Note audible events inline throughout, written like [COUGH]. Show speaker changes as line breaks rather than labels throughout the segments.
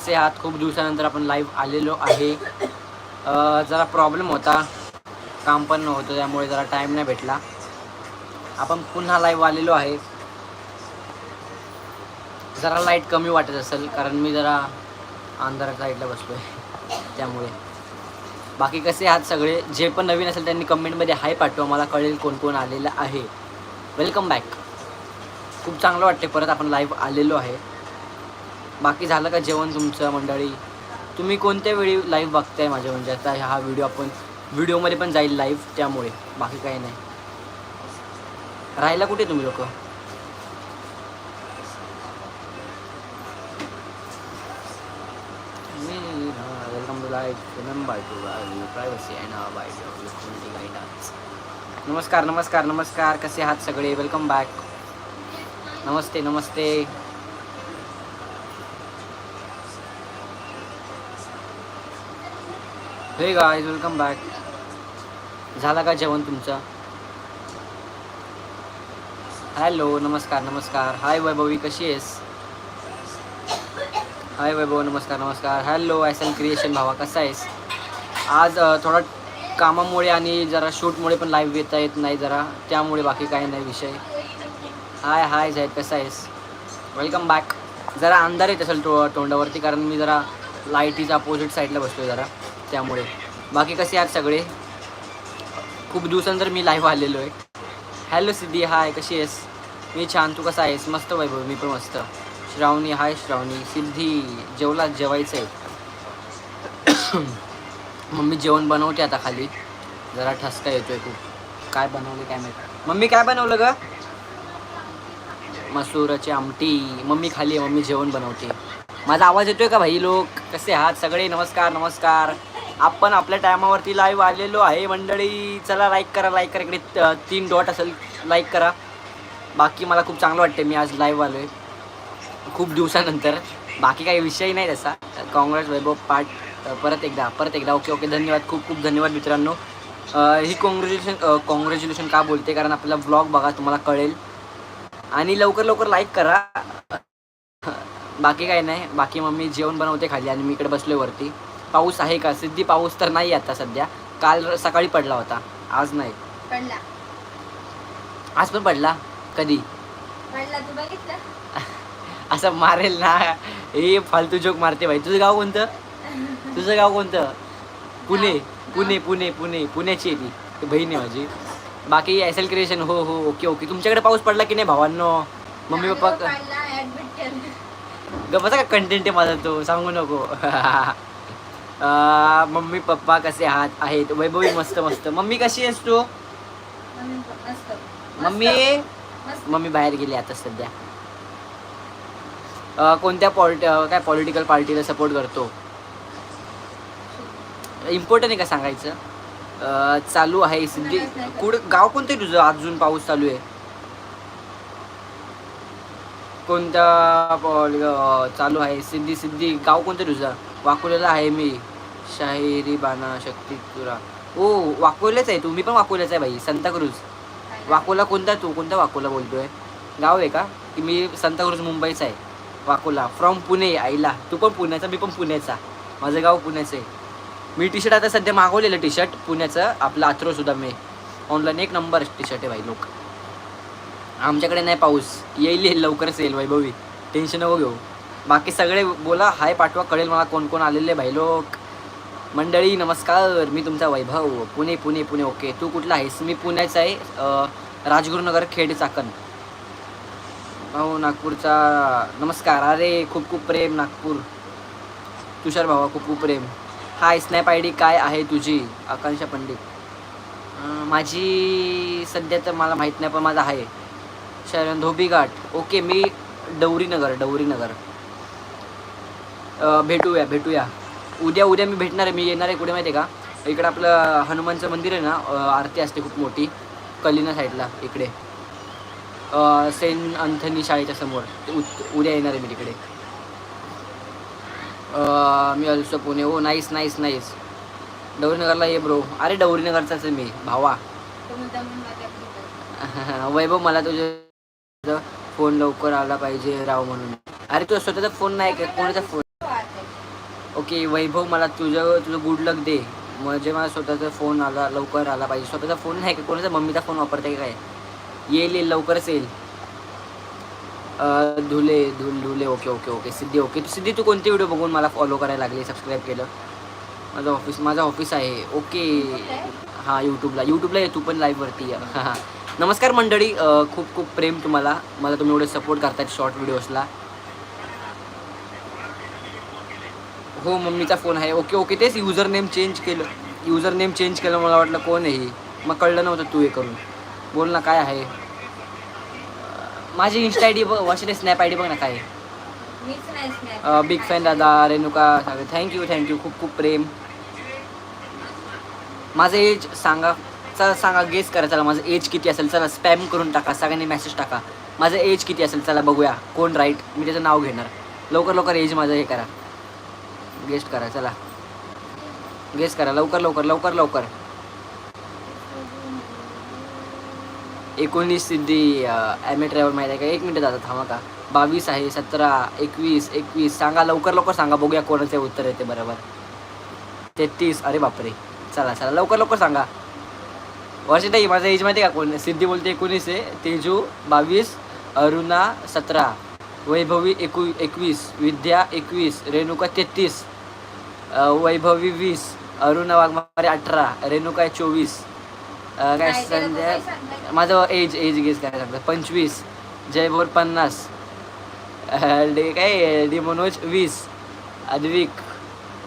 कसे आहात खूप दिवसानंतर आपण लाईव्ह आलेलो आहे. जरा प्रॉब्लेम होता. काम पण नव्हतं त्यामुळे जरा टाईम नाही भेटला. आपण पुन्हा लाईव्ह आलेलो आहे. जरा लाइट कमी वाटत असेल कारण मी जरा अंधारा साईडला बसलो आहे त्यामुळे. बाकी कसे आहात सगळे? जे पण नवीन असेल त्यांनी कमेंटमध्ये हाय पाठवा. मला कळेल कोण कोण आलेलं आहे. वेलकम बॅक खूप चांगलं वाटते परत आपण लाईव्ह आलेलो आहे. बाकी झालं का जेवण तुमचं मंडळी? तुम्ही कोणत्या वेळी लाईव्ह बघताय माझ्या म्हणजे आता हा व्हिडिओ आपण व्हिडिओमध्ये पण जाईल लाईव्ह त्यामुळे बाकी काही नाही. राहायला कुठे तुम्ही लोक? वेलकम नमस्कार नमस्कार नमस्कार कसे आहात सगळे? वेलकम बॅक नमस्ते नमस्ते. हे गाईज वेलकम बॅक झाला का जेवण तुमचं? हॅलो नमस्कार नमस्कार. हाय वैभवी कशी आहेस? हाय वैभव नमस्कार नमस्कार. हॅलो एस एल क्रिएशन भावा कसा आहेस? आज थोडा कामामुळे आणि जरा शूटमुळे पण लाईव्ह येता येत नाही जरा. त्यामुळे बाकी काही नाही विषय. हाय हाय साहेब कसा आहेस? वेलकम बॅक जरा अंधार येत असेल तो तोंडावरती कारण मी जरा लाईटीच्या अपोजिट साईडला बसलो जरा. त्यामुळे. बाकी कसे आहात सगळे? खूप दिवसानंतर मी लाईव्ह आलेलो आहे. हॅलो सिद्धी हाय कशी आहेस? मी छान तू कसा आहेस? मस्त वैभव मी पण मस्त. श्रावणी हाय श्रावणी. सिद्धी जेवला जेवायचं आहे. [COUGHS] मम्मी जेवण बनवते आता खाली. जरा ठसका येतोय खूप. काय बनवलं काय माहिती? मम्मी काय बनवलं ग? मसूराची आमटी. मम्मी खाली आहे मम्मी जेवण बनवते. माझा आवाज येतोय का भाई लोक? कसे आहात? सगळे नमस्कार नमस्कार. आपण आपल्या टायमावरती लाईव्ह आलेलो आहे. मंडळी चला लाईक करा लाईक करा. इकडे त- तीन डॉट असेल लाईक करा. बाकी मला खूप चांगलं वाटते मी आज लाईव्ह आलो आहे खूप दिवसानंतर. बाकी काही विषय नाही तसा. काँग्रेस वैभव पाठ परत एकदा परत एकदा. Okay okay. धन्यवाद. खूप खूप धन्यवाद मित्रांनो. ही कॉंग्रॅच्युलेशन कॉंग्रॅच्युलेशन का बोलते? कारण आपला ब्लॉग बघा तुम्हाला कळेल. आणि लवकर लवकर लाईक करा. बाकी काही नाही. बाकी मम्मी जेवण बनवते खाली आणि मी इकडे बसलोय वरती. पाऊस आहे का? सिद्धी पाऊस तर नाही आता सध्या. काल सकाळी पडला होता. आज नाही.
पडला.
आज पण पडला? कधी?
पडला. तू बघितलं? [LAUGHS]
असं मारेल ना. हे फालतू जोक मारते भाई तुझं गाव कोणतं? तुझं गाव कोणतं? पुणे. पुणे पुणे पुणे. पुण्याची आहे ती. ती बहीण आहे माझी. बाकी एस एल क्रिएशन हो हो. Okay okay. तुमच्याकडे पाऊस पडला की नाही भावांनो? मम्मी पप्पा
पडला. ऍडमिट केलं.
ग बसा का? कंटेंट आहे माझा तो. सांगू नको. [LAUGHS] मम्मी पप्पा कसे आहात आहेत वैभवी मस्त मस्त मम्मी कशी आहेस तू
मम्मी
मम्मी बाहेर गेली आता सध्या कोणत्या पॉलिट काय पॉलिटिकल पार्टीला सपोर्ट करतो इम्पॉर्टंट आहे का सांगायचं चालू आहे सिद्धी कुठं गाव कोणतं तुझं अजून पाऊस चालू आहे कोणता चालू आहे सिद्धी सिद्धी गाव कोणतं तुझं वाकोल्याला आहे मी शाहिरी बाना शक्ती तुरा. ओ वाकोल्याच आहे. तू मी पण वाकोल्याच आहे भाई संताक्रूज वाकोला कोणता तू? कोणता वाकोला बोलतोय? गाव आहे का? की मी संताक्रूज मुंबईचा आहे. वाकोला. फ्रॉम पुणे आईला. तू पण पुण्याचा मी पण पुण्याचा. माझं गाव पुण्याचं आहे. मी टी शर्ट आता सध्या मागवलेलं टी शर्ट पुण्याचं. आपलं आथरो सुद्धा मी. ऑनलाईन एक नंबर टी शर्ट आहे भाई लोक. आमच्याकडे नाही पाऊस. येईल येईल. लवकरच येईल वैभवी. टेन्शन नको घेऊ. बाकी सगळे बोला. हाय पाठवा. कळेल मला कोण कोण आलेले भाई लोक. मंडळी नमस्कार. मी तुमचा वैभव. पुणे पुणे पुणे. ओके. तू कुठला आहेस? मी पुण्याचा आहे. राजगुरुनगर खेड चाकण. भाऊ नागपूरचा नमस्कार. अरे खूप खूप प्रेम नागपूर. तुषार भावा खूप खूप प्रेम. हाय स्नॅप आय डी काय आहे तुझी? आकांक्षा पंडित. माझी सध्या तर मला माहीत नाही पण माझा आहे. शरण धोबीघाट. ओके मी डवरीनगर डवरीनगर. भेटूया भेटूया. उद्या उद्या मी भेटणार आहे मी येणार आहे कुठे माहिती आहे का? इकडं आपलं हनुमानचं मंदिर आहे ना आरती असते खूप मोठी कलिना साईडला इकडे. सेंट अंथनी शाळेच्या समोर उद्या येणार आहे मी तिकडे. मी अल्सो पुणे हो नाईस नाईस नाईस. डवरीनगरला ये ब्रो अरे डवरीनगरचाच आहे मी भावा. [LAUGHS] वैभव मला तुझ्या फोन लवकर आला पाहिजे राव म्हणून. अरे तुझा स्वतःचा फोन नाही का कोणाचा फोन? ओके वैभव मला तुझं तुझं गुड लक दे. म्हणजे मला स्वतःचा फोन आला लवकर आला पाहिजे. स्वतःचा फोन नाही का? कोणाचा? मम्मीचा फोन वापरते का काय? येईल येईल लवकरच येईल. धुले धुल Dhule. Okay okay okay. Siddhi okay. Siddhi तू कोणते व्हिडिओ बघून मला फॉलो करायला लागली सबस्क्राईब केलं? माझं ऑफिस माझं ऑफिस आहे. ओके. हां यूट्यूबला यूट्यूबला ये तू पण लाईव्हवरती हां हां नमस्कार मंडळी. खूप खूप प्रेम तुम्हाला. मला तुम्ही एवढे सपोर्ट करतायत शॉर्ट व्हिडिओजला हो मम्मीचा फोन आहे. ओके ओके तेच युजर नेम चेंज केलं. युजर नेम चेंज केलं मला वाटलं कोण आहे ही? मग कळलं नव्हतं तू हे करून. बोल ना काय आहे? माझी इन्स्टा आय डी बघ वाचले स्नॅप आय डी बघ ना काय. बिग फॅन दादा रेणुका थँक्यू थँक्यू खूप खूप प्रेम. माझं एज सांगा चला सांगा गेस करा चला माझं एज किती असेल? चला स्पॅम करून टाका सगळ्यांनी मेसेज टाका. माझं एज किती असेल? चला बघूया. कोण राईट मी त्याचं नाव घेणार. लवकर लवकर एज माझं हे करा. गेस्ट करा चला. गेस्ट करा लवकर लवकर लवकर लवकर. एकोणीस सिद्धी एम ए ट्रॅव्हल माहीत आहे का? एक मिनटं जातात थांबा का? बावीस आहे सतरा एकवीस एकवीस. सांगा लवकर लवकर सांगा बघूया कोणाचे उत्तर येते बरोबर. तेहतीस अरे बापरे. चला चला लवकर लवकर सांगा. वर्षाताई माझं एज माहिती आहे का? कोण सिद्धी बोलते एकोणीस आहे. तेजू बावीस अरुणा सतरा. वैभवी एकू एकवीस विद्या एकवीस रेणुका तेहतीस वैभवी वीस अरुणा वाघमारे अठरा रेणुका चोवीस. काय संध्या
येत
माझं एज एज गेस करायला सांगतं. पंचवीस जयभोर पन्नास डे काय? डी मनोज वीस अद्विक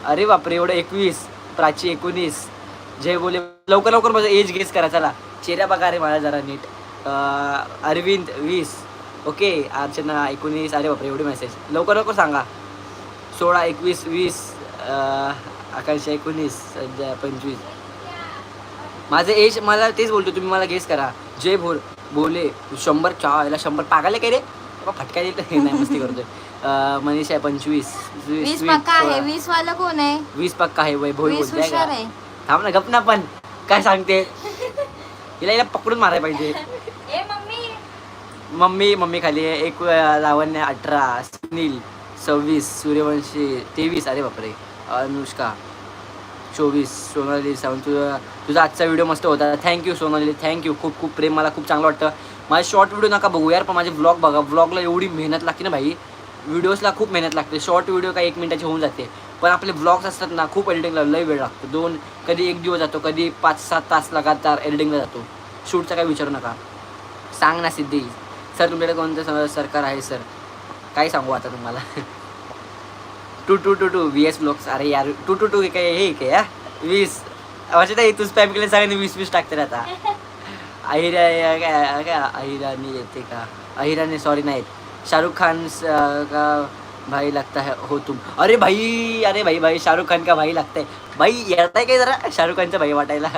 अरे बापरे एवढं एकवीस प्राची एकोणीस. जय बोले लवकर लवकर माझं एज गेस करा चला. चेहरा बघा रे मला जरा नीट. अरविंद वीस. ओके अर्चना एकोणीस अरे बापरे एवढे मेसेज लवकर लवकर सांगा. सोळा एकवीस वीस आकांक्षा एकोणीस सध्या पंचवीस. माझं एज मला तेच बोलतो तुम्ही मला गेस करा. जय भोर बोले शंभर चा याला शंभर पागाले काय रे? फटका देत नाही मस्ती करतोय. मनीष आहे पंचवीस. वीस-
पक्का आहे. वीस वाला कोण आहे?
वीस पक्का आहे वैभव
वीस
बोलते थांब ना गप ना पण. काय सांगते? हिला हिला पकडून मारायला पाहिजे.
मम्मी
मम्मी खाली आहे एक लावण्य अठरा सुनील सव्वीस सूर्यवंशी तेवीस अरे बापरे अनुष्का चोवीस सोनाली सावंत तुझा तुझा आजचा व्हिडिओ मस्त होता. थँक्यू सोनाली. थँक्यू खूप खूप प्रेम. मला खूप चांगलं वाटतं. माझे शॉर्ट व्हिडिओ नका बघू यार पण माझे ब्लॉग बघा. ब्लॉगला एवढी मेहनत लागते ना भाई. व्हिडिओजला खूप मेहनत लागते. शॉर्ट व्हिडिओ काय एक मिनिटाची होऊन जाते. पण आपले ब्लॉग्स असतात ना खूप एडिटिंगला लय वेळ लागतो. दोन कधी एक दिवस जातो कधी पाच सात तास लगातार एडिटिंगला जातो. शूटचा काही विचारू नका. सांग ना सिद्धी. सर तुमच्याकडे कोणतं सरकार आहे सर? काय सांगू आता तुम्हाला? Two two two two V S blocks अरे यार टू टू टू काय हे काय या वीस. म्हणजे ताई तू स्पॅम केले सगळ्यांनी वीस वीस टाकते ना आता. अहिरा काय काय अहिरानी येते का? अहिराने सॉरी नाही शाहरुख खान का भाई लगता है? हो तुम. अरे भाई अरे भाई भाई शाहरुख खान का भाई लागताय भाई येताय काय जरा? शाहरुख खानचा भाई वाटायला.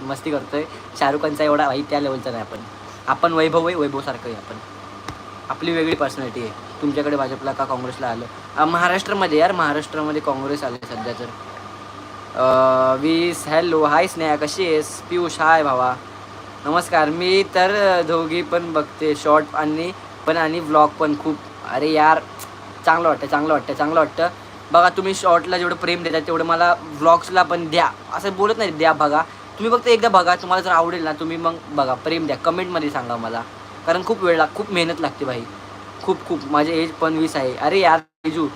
[LAUGHS] मस्ती करतोय. शाहरुख खानचा एवढा भाई त्या लेवलचा नाही आपण. आपण वैभव आहे वैभवसारखं आहे आपण. आपली वेगळी पर्सनॅलिटी आहे. तुमच्याकडे भाजपला का काँग्रेसला आलं? महाराष्ट्रामध्ये यार महाराष्ट्रामध्ये काँग्रेस आलं सध्या तर. वीस हॅलो हाय स्नेहा कशी आहेस? पियुष हाय भावा. नमस्कार. मी तर दोघी पण बघते शॉर्ट आणि पण आणि व्लॉग पण खूप. अरे यार चांगलं वाटतं चांगलं वाटतं चांगलं वाटतं. बघा तुम्ही शॉर्टला जेवढं प्रेम देता तेवढं मला व्लॉग्सला पण द्या. असं बोलत नाही द्या बघा. तुम्ही फक्त एकदा बघा तुम्हाला जर आवडेल ना तुम्ही मग बघा प्रेम द्या. कमेंटमध्ये सांगा मला. कारण खूप वेळ लाग खूप मेहनत लागते भाई. खूप खूप. माझे एज पण वीस आहे. अरे यार तेजू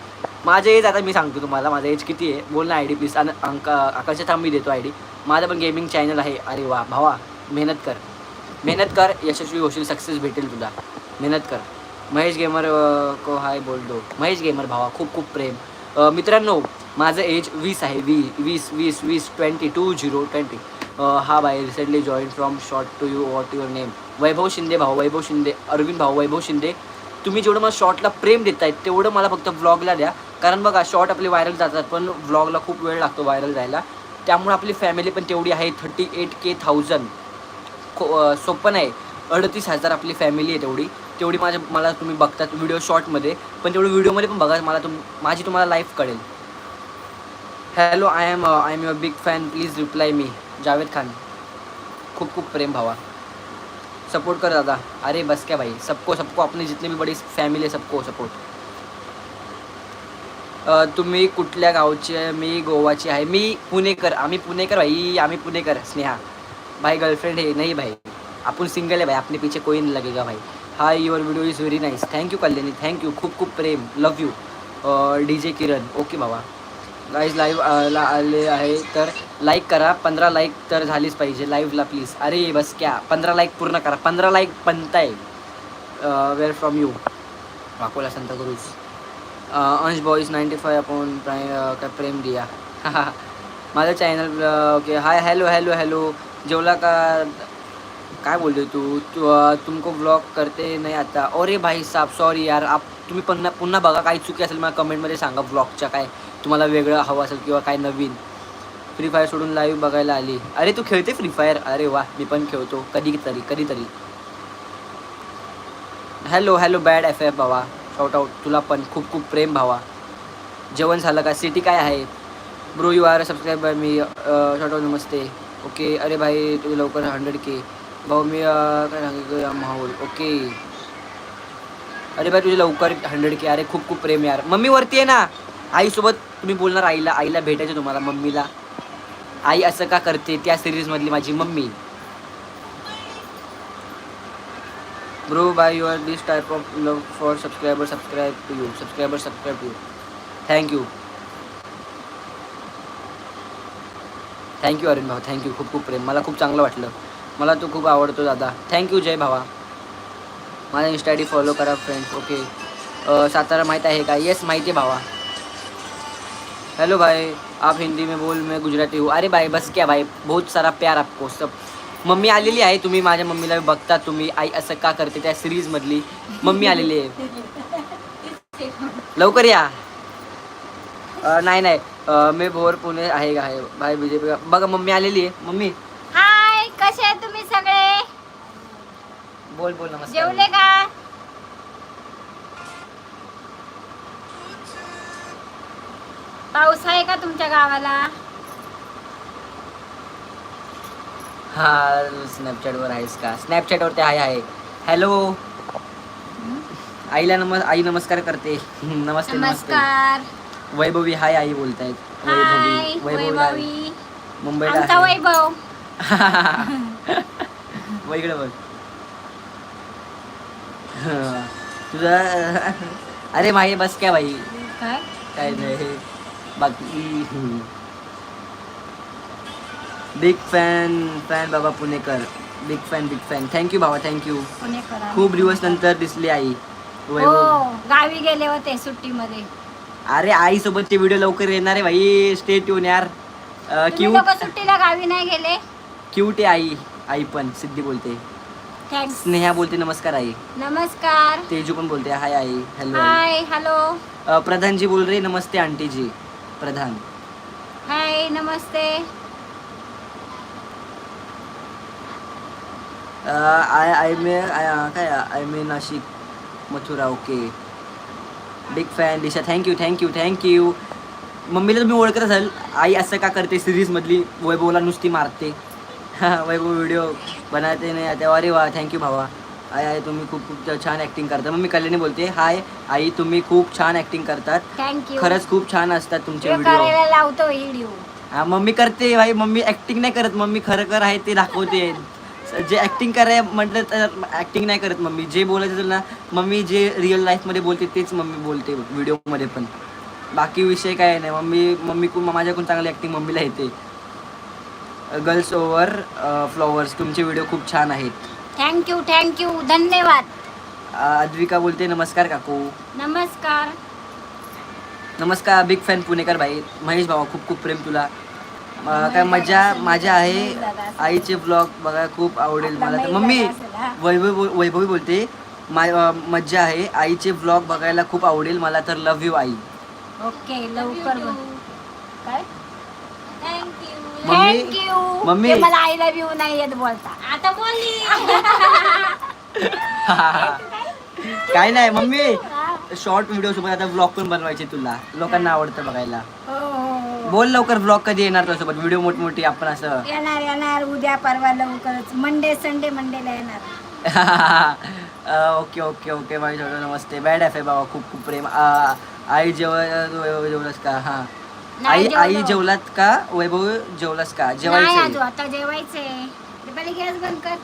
माझं एज आता मी सांगतो तुम्हाला. माझं एज किती आहे? बोल ना आय डी प्लीज आणि अंक आकाशात थांब मी देतो आय डी माझं पण गेमिंग चॅनल आहे. अरे वा भावा. मेहनत कर. मेहनत कर. यशस्वी होशील. सक्सेस भेटेल तुला. मेहनत कर. महेश गेमर को हाय बोल दो महेश गेमर भावा. खूप खूप प्रेम. मित्रांनो माझं एज वीस आहे. वी वीस वीस वीस ट्वेंटी टू झिरो ट्वेंटी हा bye recently join from short to you what your name Vaibhav Shinde भाऊ वैभव शिंदे अरविंद भाऊ वैभव शिंदे. तुम्ही जेवढं मला शॉर्टला प्रेम देतायत तेवढं मला फक्त व्लॉगला द्या. कारण बघा शॉर्ट आपले व्हायरल जातात पण व्लॉगला खूप वेळ लागतो व्हायरल जायला. त्यामुळे आपली फॅमिली पण तेवढी आहे थर्टी एट के थाउजंड खो सोपं नाही. अडतीस हजार आपली फॅमिली आहे तेवढी. तेवढी माझ्या मला तुम्ही बघतात व्हिडिओ शॉर्टमध्ये पण तेवढी व्हिडिओमध्ये पण बघा मला तुम माझी तुम्हाला लाईफ कळेल. Hello I am I am your big fan please reply मी जावेद खान। खूब खूब प्रेम भावा। सपोर्ट कर दादा। अरे बस क्या भाई? सबको सबको, अपने जितनी भी बड़ी फैमिली है, सबको सपोर्ट तुम्ही कुठल्या गावचे मी गोवाची आहे. मी पुणेकर, आम्ही पुणेकर भाई, आम्ही पुणेकर, स्नेहा। भाई गर्लफ्रेंड है नहीं भाई. आपण सिंगल आहे भाई. अपने पीछे कोई नहीं लगेगा भाई. Hi your video is very nice thank you Kalyani. Thank you खूप खूप प्रेम. Love you D J Kiran. Okay बाबा गाईज लाईव्ह आले आहे. तर लाईक करा. पंधरा लाईक तर झालीच पाहिजे लाईव्हला प्लीज अरे बस क्या? पंधरा लाईक पूर्ण करा. पंधरा लाईक बनताय. वेअर फ्रॉम यू वाकोला संत गुरुज. अंश बॉईज नाईन्टी फाय आपण प्राय काय प्रेम दिया? [LAUGHS] माझं channel okay hi hello hello hello जेवला का काय बोलतो तू? तू तुमको ब्लॉग करते नाही आता. अरे भाई साहब सॉरी यार. आप तुम्ही पुन्हा पुन्हा बघा. काही चुकी असेल मला कमेंटमध्ये सांगा ब्लॉगच्या काय. तुम्हाला वेगळं हवं असेल किंवा काय नवीन. फ्री फायर सोडून लाईव्ह बघायला आली. अरे तू खेळते फ्री फायर अरे वा मी पण खेळतो. कधीतरी कधीतरी. Hello hello bad F F भावा. शॉर्ट आउट तुला पण खूप खूप प्रेम भावा. जेवण झालं का? सिटी काय आहे? ब्रो यू आर सबस्क्रायबर मी शॉर्ट आउट नमस्ते. ओके अरे भाई तू लवकर हंड्रेड के भाऊ मी काय माहोल. ओके अरे भाई तुझे लवकर हंड्रेड के अरे खूप खूप प्रेम यार. मम्मी वरती आहे ना? आईसोबत तुम्ही बोलणार आईला आईला भेटायचं तुम्हाला मम्मीला. आई असं का करते? त्या सिरीजमधली माझी mummy. Bro by your this type of love for subscriber subscribe to you subscriber subscribe to you thank you thank you Arun भाऊ. थँक्यू खूप खूप प्रेम. मला खूप चांगलं वाटलं. मला तो खूप आवडतो दादा. थँक्यू जय भावा. माझा इंस्टा डी फॉलो करा फ्रेंड्स ओके सातारा माहीत आहे का? येस माहिती आहे भावा. हेलो भाई आप हिंदी में बोल मैं गुजराती हूँ। अरे भाई बस क्या भाई बहुत सारा प्यार आपको सब। मम्मी आलेली आहे तुम्ही माझ्या मम्मीला बघता तुम्ही आई असं का करते त्या सिरीजमधली मम्मी आलेली आहे. लवकर या. नाही नाही. मी भोर पुणे आहे का आहे. भाई बीजेपी बघा मम्मी आलेली आहे. मम्मी.
हाय कसे आहे तुम्ही सगळे?
बोल बोल नमस्कार.
जेवले का? पाऊस आहे का तुमच्या गावाला?
हा स्नॅपचॅटवर आहेस का? स्नॅपचॅटवरती आहे आहे. हॅलो आईला नम आई नमस्कार करते. [LAUGHS] नमस्ते
नमस्कार.
वैभवी हाय आई बोलतायत.
हाय
वैभवी वैभवी हाय.
वैभवी.
मुंबईला
आमचा
आहे.
वैभव. [LAUGHS]
वैगडं बघ. [LAUGHS] तुझा अरे माही बस क्या भाई?
काय?
काय नाही. बाकी बिग फॅन फॅन बाबा पुणेकर. Big fan big fan thank you भावा थँक्यू
पुणेकर
खूप दिवस नंतर दिसली आई. वैभव.
हो गावी गेले होते सुट्टीमध्ये.
अरे आई सोबत ते व्हिडिओ लवकर येणार आहे भाई. स्टे ट्यून यार.
तुम्ही
क्यूट
लोक सुट्टीला गावी नाही गेले?
क्यूट आहे आई. आई पण सिद्धी बोलते.
थँक्स
स्नेहा बोलते नमस्कार आई.
नमस्कार.
तेजू पण बोलते हाय आई. हॅलो
हाय हॅलो
प्रधान जी बोल रहे नमस्ते आंटी जी प्रधान.
हाय नमस्ते.
आय आय मे काय I may Nashik Mathura okay. Big fan Disha. Thank you thank you thank you मम्मीला तुम्ही ओळखत असाल? आई असं का करते सिरीजमधली वैभवला नुसती मारते. [LAUGHS] वैभव व्हिडिओ बनवते नाही तेव्हा अरे वा थँक्यू भावा. आई आई तुम्ही खूप खूप छान ॲक्टिंग करता. मम्मी कल्याणी बोलते हाय आई तुम्ही खूप छान ॲक्टिंग करतात.
थँक्यू
खरंच खूप छान असतात तुमचे व्हिडिओ
करायला लावतो व्हिडिओ
हा मम्मी करते भाई मम्मी ऍक्टिंग नाही करत. मम्मी खरं खरं आहे ते दाखवते. जे ऍक्टिंग कराय म्हटलं तर ऍक्टिंग नाही करत मम्मी. जे बोलायचं असेल ना मम्मी जे रिअल लाईफमध्ये बोलते तेच मम्मी बोलते व्हिडिओमध्ये पण. बाकी विषय काय नाही. मम्मी मम्मी खूप माझ्याकडून चांगली ऍक्टिंग मम्मीला येते. गर्ल्स ओव्हर फ्लॉवर्स तुमचे व्हिडिओ खूप छान आहेत.
थँक्यू थँक्यू धन्यवाद.
अद्विका बोलते नमस्कार काकू.
नमस्कार.
नमस्कार बिग फॅन पुणेकर भाई. महेश भावा खूप खूप प्रेम तुला. अ, काय मजा माझ्या आहे. आईचे ब्लॉग बघा खूप आवडेल मला तर. मम्मी वैभव बोल- वैभवी बोलते. मा अ, मज्जा आहे. आईचे ब्लॉग बघायला खूप आवडेल मला तर. Love you I.
ओके लवकर. काय?
Mummy
thank you
mummy.
मला आय लव्ह यू नाही येत बोलता. आता बोलली
काय नाही मम्मी. शॉर्ट व्हिडिओ सोबत आता ब्लॉग पण बनवायचे तुला. लोकांना आवडतं बघायला.
हो, हो
बोल लवकर ब्लॉग कधी येणार तुझ्यासोबत व्हिडिओ मोठमोठी आपण असं.
येणार येणार. उद्या परवा लवकरच. मंडे संडे मंडेला येणार. [LAUGHS]
Okay okay okay. माझी छोटं नमस्ते. बॅड एफ आहे बाबा खूप खूप प्रेम. आई जेव वैभव जेवलास का? हा. आई आई
जेवलो.
जेवलात का? वैभव जेवलास का? जेवायचे?
आता जेवायचंय. पहिले गॅस बंद कर.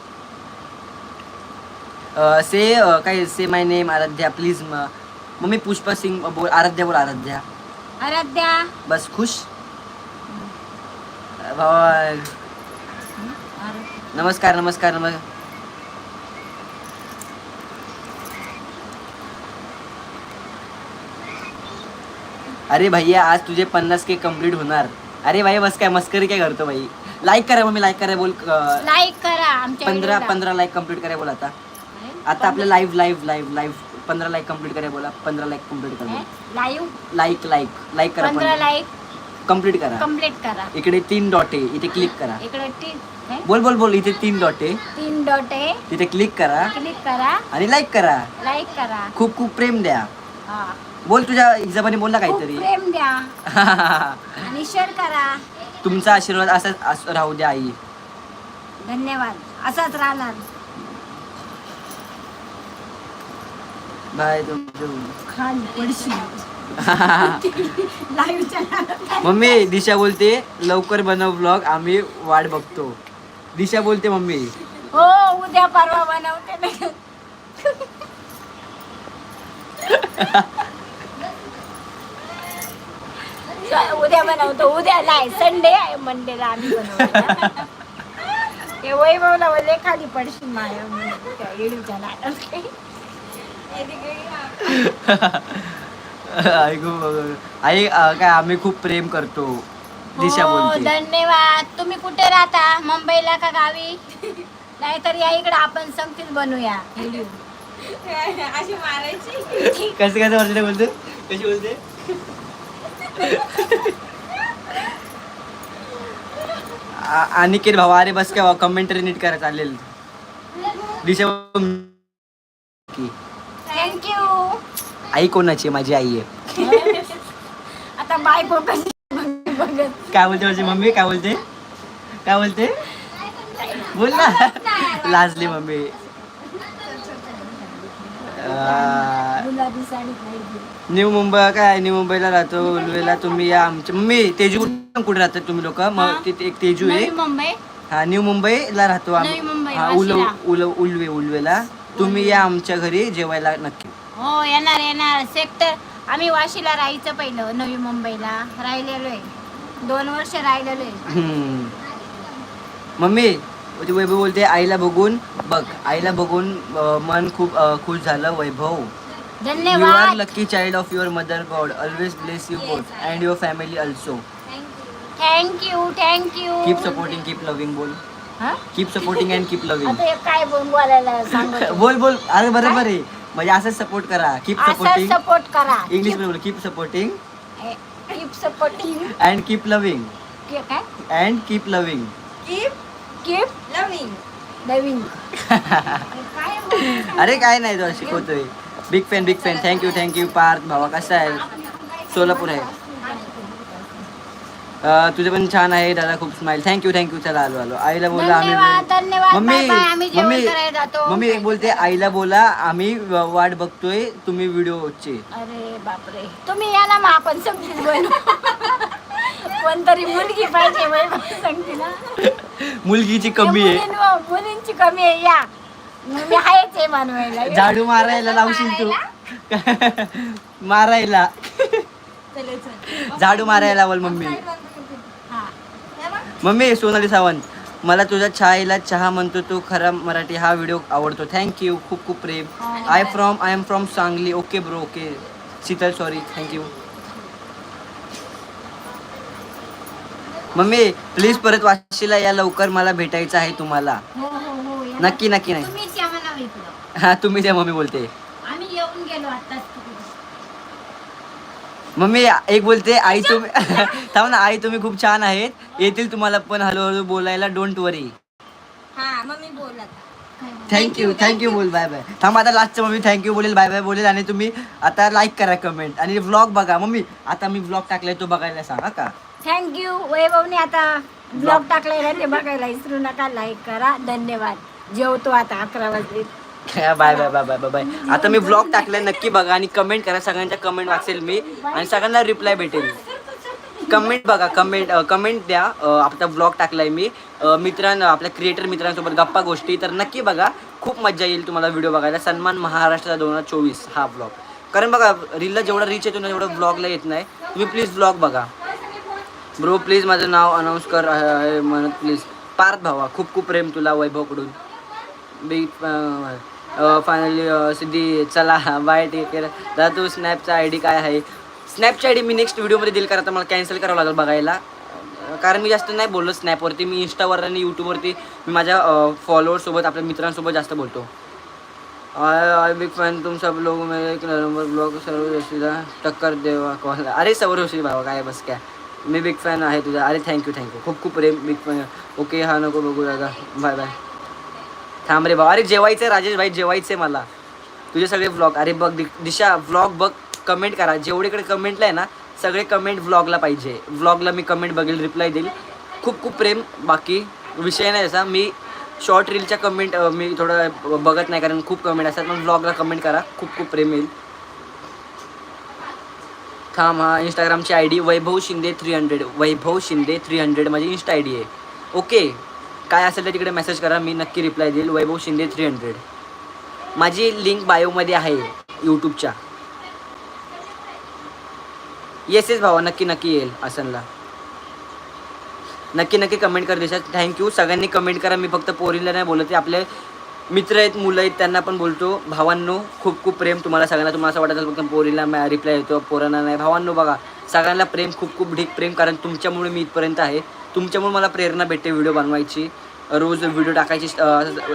से काय say my name Aaradhya please mummy Pushpa Singh बोल आराध्या बोल आराध्या.
आराध्या.
बस खुश? भावा नमस्कार नमस्कार नमस्कार अरे भैया आज तुझे पन्नास के कंप्लीट होणार. अरे भाई बस काय मस्करी काय करतो भाई? लाईक करा मम्मी लाईक करा बोल
लाईक करा आमच्या
पंधरा. पंधरा लाईक कंप्लीट करा बोल आता? आता आपलं लाईव्ह लाईव्ह लाईव्ह लाईव्ह पंधरा लाईक कंप्लीट करा बोला. पंधरा लाईक कंप्लीट
हे?
करा
लाईव्ह
लाईक लाईक लाईक करा
पंधरा लाईक
कंप्लीट करा.
कंप्लीट करा.
इकडे तीन डॉट आहे. इथे क्लिक करा.
इकडे ती हे?
बोल बोल बोल. इथे तीन डॉट आहे.
तीन डॉट आहे.
तिथे क्लिक करा.
क्लिक करा.
आणि लाईक करा.
लाईक करा.
खूप खूप प्रेम द्या.
हा.
बोल तुझ्या हिजाबाने बोल ना
खूप
काहीतरी.
प्रेम द्या. [LAUGHS] आणि शेअर करा.
तुमचा आशीर्वाद असाच अस- राहू द्या आई.
धन्यवाद. असाच राहणार.
बाय
पडशील. [LAUGHS] लाईव्ह
मम्मी दिशा बोलते लवकर बनव ब्लॉग आम्ही वाट बघतो. दिशा बोलते मम्मी.
हो उद्या परवा बनवते. ना [LAUGHS] उद्या बनवतो. उद्या नाही संडे आहे मंडेला आम्ही बनवतो. ते वैभवला बोलले खाली पडशील त्या येडूच्या [LAUGHS]
आई अं, काय आम्ही खूप प्रेम करतो दिशा
हो
बोलते.
धन्यवाद. तुम्ही कुठे राहता? मुंबईला का गावी? नाहीतर या इकडे आपण संगतीच बनवूया व्हिडिओ
अशी मारायची.
कसं कसं बोलते बोलते कशी बोलते? अनिकेत भावा अरे बस काय कमेंटरी नीट करा चालेल दिशा
थँक्यू
आई कोणाची? माझी आई आहे.
आता बायको कशी बघत?
काय बोलते माझी मम्मी? काय बोलते? काय बोलते? बोल ना. [LAUGHS] लाजली मम्मी.
गुलाबी साडी पाहिजे
न्यू मुंबई काय न्यू मुंबईला राहतो उलवेला तुम्ही या आमच्या मम्मी तेजू कुठे कुठे राहतात तुम्ही लोक. मग तिथे एक तेजू आहे.
मुंबई?
हा न्यू मुंबईला राहतो आम्ही. हा उलव. उलव उलवे उलवेला. तुम्ही या आमच्या घरी जेवायला नक्की.
हो येणार येणार. सेक्टर आम्ही वाशीला राहायचं पहिलं नवी मुंबईला. राहिलेलो आहे. दोन वर्ष राहिलेलो आहे.
मम्मी ती वैभव बोलते आईला बघून बघ. आईला बघून अं, मन खूप अं, खुश झालं वैभव. यू आर
धन्यवाद.
Lucky child of your mother god always bless you both and your family also
thank you thank you
keep supporting keep loving बोल. Keep supporting and keep loving
आता हे काय बोल बोलायला सांगत [LAUGHS]
बोल बोल. अरे बरोबर आहे. म्हणजे असंच सपोर्ट करा. कीप
असं
सपोर्टिंग
सपोर्ट करा.
इंग्लिशमध्ये बोल keep supporting
keep supporting
and keep loving
काय?
And keep loving
keep
keep
loving
बोलायचं?
अरे काय नाही तो शिकवतोय. Big fan big fan thank you thank you Parth भावा. कसा आहे? सोलापूर आहे. अं, तुझे पण छान आहे दादा खूप स्माइल थँक्यू थँक्यू चला आलो आलो. आईला बोला आम्ही
धन्यवाद
मम्मी मम्मी
करायला जातो.
मम्मी एक बोलते आईला बोला आम्ही वाट बघतोय तुम्ही व्हिडिओचे.
अरे बापरे. तुम्ही या ना मग आपण समजून बनवू [LAUGHS] कोणतरी मुलगी पाहिजे सांगते ना.
मुलगीची कमी आहे.
मुलींव- मुलींची कमी आहे या. मी आहेच आहे मानवायला. [LAUGHS]
झाडू मारायला लावशील तू. मारायला? [LAUGHS]
चले चल. [LAUGHS]
झाडू मारायला लावल मम्मी.
हा.
मम्मी सोनाली सावंत मला तुझ्या चहाईला चहा म्हणतो तू खरा मराठी हा व्हिडिओ आवडतो. थँक्यू खूप खूप प्रेम. I from I am from Sangli. Okay bro okay Sheetal sorry thank you mummy please परत वाशीला या लवकर मला भेटायचं आहे तुम्हाला.
हो हो हो या.
नक्की नक्की नाही
तुम्हीच या
हा तुम्ही त्या मम्मी बोलते.
आम्ही येऊन गेलो आताच तिकडे.
मम्मी एक बोलते आई तुम्ही [LAUGHS] थांब ना आई तुम्ही खूप छान आहेत. येतील तुम्हाला पण हळूहळू बोलायला डोंट वरी
हा मम्मी बोल आता.
थँक्यू थँक्यू बोल बाय बाय थांब आता लास्टचं मम्मी थँक्यू बोलेल बाय बाय बोलेल आणि तुम्ही आता लाईक करा कमेंट आणि व्लॉग बघा मम्मी आता मी व्लॉग टाकलाय तो बघायला सांगा का?
थँक्यू वैभवने आता ब्लॉग टाकलाय ना ते बघायला विसरू नका लाईक करा धन्यवाद. जेवतो आता अकरा वाजले.
Bye bye bye bye bye bye आता मी ब्लॉग टाकलाय नक्की बघा आणि कमेंट करा सगळ्यांच्या कमेंट वाचेल मी आणि सगळ्यांना रिप्लाय भेटेल. कमेंट बघा कमेंट कमेंट द्या आपला ब्लॉग टाकलाय मी. अं, मित्रांना आपल्या क्रिएटर मित्रांसोबत गप्पा गोष्टी तर नक्की बघा खूप मजा येईल तुम्हाला व्हिडिओ बघायला. सन्मान महाराष्ट्र दोन हजार चोवीस हा ब्लॉग कारण बघा रीलला जेवढा रीच येतो ना तेवढं ब्लॉगला येत नाही. तुम्ही प्लीज ब्लॉग बघा. ब्रो प्लीज माझं नाव अनाऊन्स कर आहे म्हणत प्लीज पार्थ भावा खूप खूप प्रेम तुला वैभवकडून. बिग फायनली सिद्धी चला बाय टेक केअर दादा तू स्नॅपचा आय डी काय आहे? स्नॅपची आय डी मी नेक्स्ट व्हिडिओमध्ये दिल करा आता मला कॅन्सल करावं लागेल बघायला. कारण मी जास्त नाही बोललो स्नॅपवरती मी इंस्टावर आणि यूट्यूबवरती मी माझ्या फॉलोअर्ससोबत आपल्या मित्रांसोबत जास्त बोलतो. आय बिग फॅन तुम सब लोग मेरे एक नंबर ब्लॉग सर्व यशीला टक्कर देवा कॉल अरे सर्व भावा काय बस काय? मी बिग फॅन आहे तुझा. अरे थँक्यू थँक्यू खूप खूप प्रेम बिग फॅन ओके हा नको बघू दादा. बाय बाय थांब रे भाऊ. अरे जेवायचं आहे राजेश भाई जेवायचं आहे मला. तुझे सगळे व्लॉग अरे बघ दिशा व्लॉग बघ. कमेंट करा. जेवढीकडे कमेंटला आहे ना सगळे कमेंट व्लॉगला पाहिजे. व्लॉगला मी कमेंट बघेल रिप्लाय देईल. खूप खूप प्रेम. बाकी विषय नाही असा. मी शॉर्ट रीलच्या कमेंट मी थोडं बघत नाही कारण खूप कमेंट असतात. पण व्लॉगला कमेंट करा. खूप खूप प्रेम येईल. थांब हा इंस्टाग्रामची I D Vaibhav Shinde three hundred Vaibhav Shinde three hundred माझी इंस्टा आय डी आहे. ओके काय असेल तर तिकडे मेसेज करा मी नक्की रिप्लाय देईल. वैभव शिंदे थ्री हंड्रेड माझी लिंक बायोमध्ये आहे यूट्यूबच्या येस येस भावा नक्की नक्की येईल असनला नक्की नक्की कमेंट कर देशात. थँक्यू सगळ्यांनी कमेंट करा. मी फक्त पोरीला नाही बोलत आहे. आपले मित्र आहेत मुलं आहेत त्यांना पण बोलतो. भावांनो खूप खूप प्रेम तुम्हाला सगळ्यांना. तुम्हाला असं वाटत असेल फक्त पोरीला रिप्लाय येतो पोरांना नाही. भावांनो बघा सगळ्यांना प्रेम खूप खूप ढीक प्रेम कारण तुमच्यामुळे मी इथपर्यंत आहे. तुमच्यामुळे मला प्रेरणा भेटते व्हिडिओ बनवायची. रोज व्हिडिओ टाकायची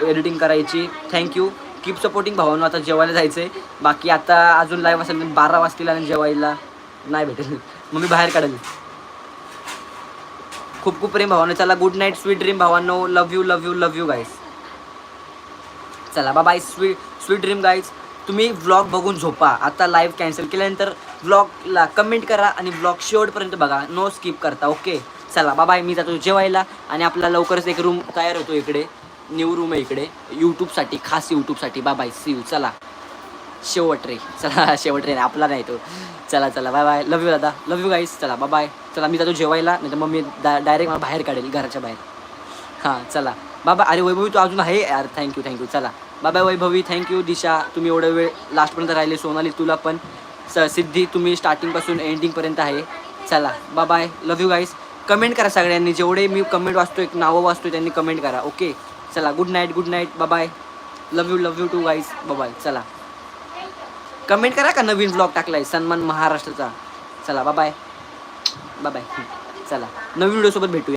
एडिटिंग करायची. थँक्यू कीप सपोर्टिंग भावांनो. आता जेवायला जायचं आहे बाकी आता अजून लाईव्ह असेल बारा वाजतील आणि जेवायला नाही भेटेल. मग मी बाहेर काढेल. खूप खूप प्रेम भावांनो. चला गुड नाईट स्वीट ड्रीम भावांनो. Love you love you love you guys चला बा bye sweet sweet dream guys तुम्ही व्लॉग बघून झोपा. आता लाईव्ह कॅन्सल केल्यानंतर व्लॉगला कमेंट करा आणि व्लॉग शेवटपर्यंत बघा. नो स्किप करता ओके चला बा बाय मी जातो जेवायला आणि आपला लवकरच एक रूम तयार होतो इकडे. न्यू रूम आहे इकडे. यूट्यूबसाठी खास यूट्यूबसाठी बा बाय सी यू चला. शेवट रे. चला [LAUGHS] शेवट रे. आपला नाही तो. चला चला बाय बाय लव यू दादा. लव यू गाईस चला बा बाय चला मी जातो जेवायला. नाही तर मग मी डायरेक्ट मला बाहेर काढेल घराच्या बाहेर. हां चला. बाबा अरे वैभवी तू अजून आहे? यार थँक्यू थँक्यू चला. बाबा वैभवी थँक्यू दिशा. तुम्ही एवढा वेळ लास्टपर्यंत राहिले सोनाली तुला पण. स सिद्धी तुम्ही स्टार्टिंगपासून एंडिंगपर्यंत आहे. चला. बा bye love you guys comment करा सगळ्यांनी. जेवढे मी कमेंट वाचतो एक नावं वाचतो त्यांनी कमेंट करा. ओके चला. Good night good night bye love you love you too guys bye चला. कमेंट करा का नवीन ब्लॉग टाकलाय? सन्मान महाराष्ट्राचा. चला. बाय बाय बाय चला. नवीन व्हिडिओसोबत भेटूया.